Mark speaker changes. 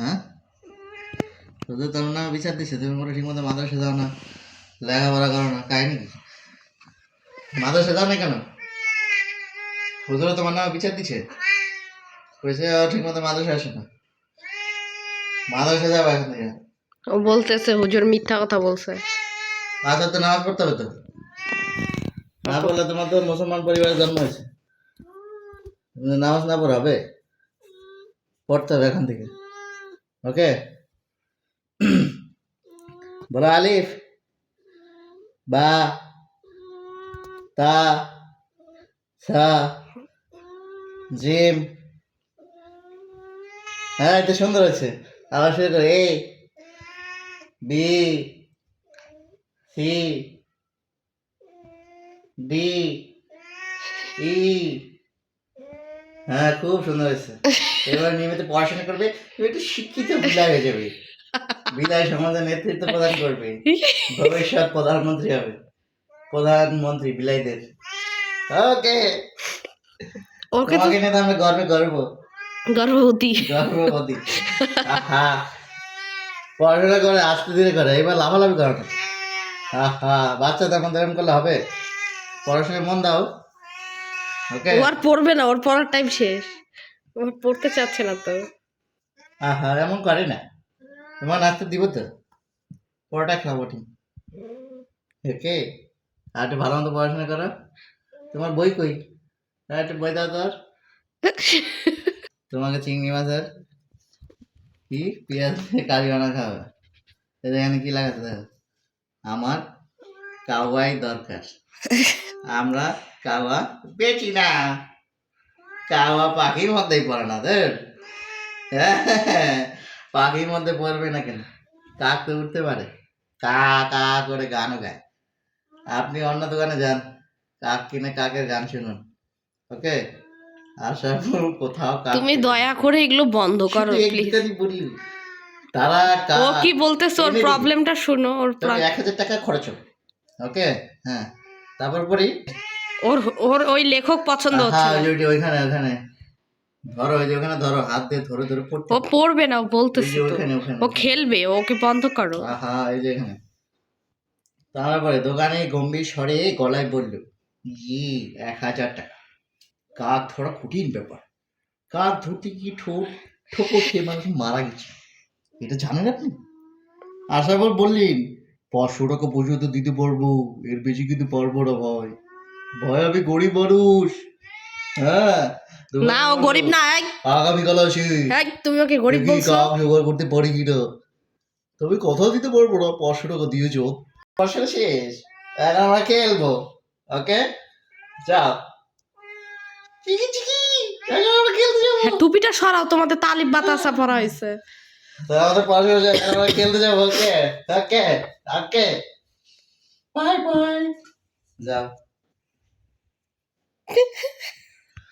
Speaker 1: হ্যাঁ? তোদের তোর নামে বিচার দিচ্ছে তুমি মনে ঠিক মতো মাদ্রাসা যাও না লেখাপড়া করো না কাহিনি কি? মাদ্রাসা যাও না কেন? হুজুর তোমার নামে বিচার দিচ্ছে কইছে ঠিক মতো মাদ্রাসা আসে না। মাদ্রাসা যাব এখন থেকে।
Speaker 2: ও বলতেছে হুজুর মিথ্যা কথা বলছে।
Speaker 1: রাতে তো নামাজ পড়তে হবে তো? না পড়লে তোমার তো মুসলমান পরিবারে জন্ম হয়েছে। নামাজ না পড়ে হবে? পড়তে হবে এখান থেকে। ওকে বলো আলিফ বা তা সা জিম হ্যাঁ এটা সুন্দর হয়েছে। আবার শুরু করে A B C D E হ্যাঁ খুব সুন্দর হয়েছে। এবার নিয়মিত পড়াশোনা করবে একটু শিক্ষিত বিদায় হয়ে যাবে। বিদায় সমাজে নেতৃত্ব প্রদান করবে। ভবিষ্যৎ প্রধানমন্ত্রী হবে। প্রধানমন্ত্রী বিলাইদের ওকে।
Speaker 2: ওকে তো
Speaker 1: তোমাকে নিয়ে আমরা গর্বে গর্ব।
Speaker 2: গর্ভবতী।
Speaker 1: গর্ভবতী। আহা। পড়াশোনা করে আস্তে ধীরে করে এবার লাফালাফি করো না। আহা বাচ্চাদের মধ্যে এরকম করলে হবে। পড়াশোনায় মন দাও। ওকে
Speaker 2: ও আর পড়বে না ওর পড়ার টাইম শেষ। ও পড়তে চাচ্ছে না তো।
Speaker 1: আহা এমন করে না। তোমার নাচতে দিব তো। পড়াটা খাব ঠিক। ওকে আর একটু ভালো মতো পড়াশোনা করো। তোমার বই কই? আর একটু বই দাও তোর। তোমাকে চিংড়ি মাছের কি পেঁয়াজ কারি বানা খাবে এখানে কি লাগাতে দেখো আমার কাওয়াই দরকার। আমরা কাওয়া বেচি না। কাওয়া পাখির মধ্যেই পড়ে না ধর পাখির মধ্যে পড়বে না কেন? কাক তো উঠতে পারে। কা কা করে গানও গায়। আপনি অন্য দোকানে যান। কাক কিনে কাকের গান শুনুন। ওকে? আশা করব কোথাও কাক
Speaker 2: তুমি দয়া করে এগুলো বন্ধ করো প্লিজ
Speaker 1: তারা
Speaker 2: ও কি বলতেছে ওর। প্রবলেমটা শুনো ওর
Speaker 1: এক হাজার টাকা খরচ হবে ওকে? হ্যাঁ। তারপর পরি
Speaker 2: ওর ওর ওই লেখক পছন্দ হচ্ছে
Speaker 1: হ্যাঁ ওই ওইখানে ওখানে ধরো ওই যে ওখানে ধরো হাত দিয়ে ধরে ধরে পড়তে
Speaker 2: ও পড়বে না ও বলতেছে ও খেলবে ওকে বন্ধ করো।
Speaker 1: আহা এই যে এখানে। তারপরে দোকানে গম্ভীর স্বরে গলায় বলল ই এক হাজার টাকা। কাক ধরা কঠিন ব্যাপার। কাক ধরতে গিয়ে ঠোক ঠোকো খেয়ে মানুষ মারা গেছে। এটা জানেন আপনি? আশা পর বললেন পাঁচশো টাকা পর্যন্ত দিতে পারব এর বেশি কিন্তু পারব না ভয় ভয় আমি গরিব মানুষ। হ্যাঁ?
Speaker 2: না ও গরিব না
Speaker 1: আগামীকাল আসি।
Speaker 2: তুমি ওকে গরিব বলছো?
Speaker 1: কাপ জোগাড় করতে পারি কিনা। তবে কথা দিতে পারব না পাঁচশো টাকা দিয়েছ। পাঁচশো শেষ। এখন আমরা খেলব। ওকে? যাও যাব।
Speaker 2: হ্যাঁ, টুপিটা সরাও তোমাদের তালিব বাতাসা পড়া হয়েছে।
Speaker 1: আমাদের পড়াশোনা আমরা খেলতে যাব ওকে? ওকে? ওকে? বাই বাই যাও।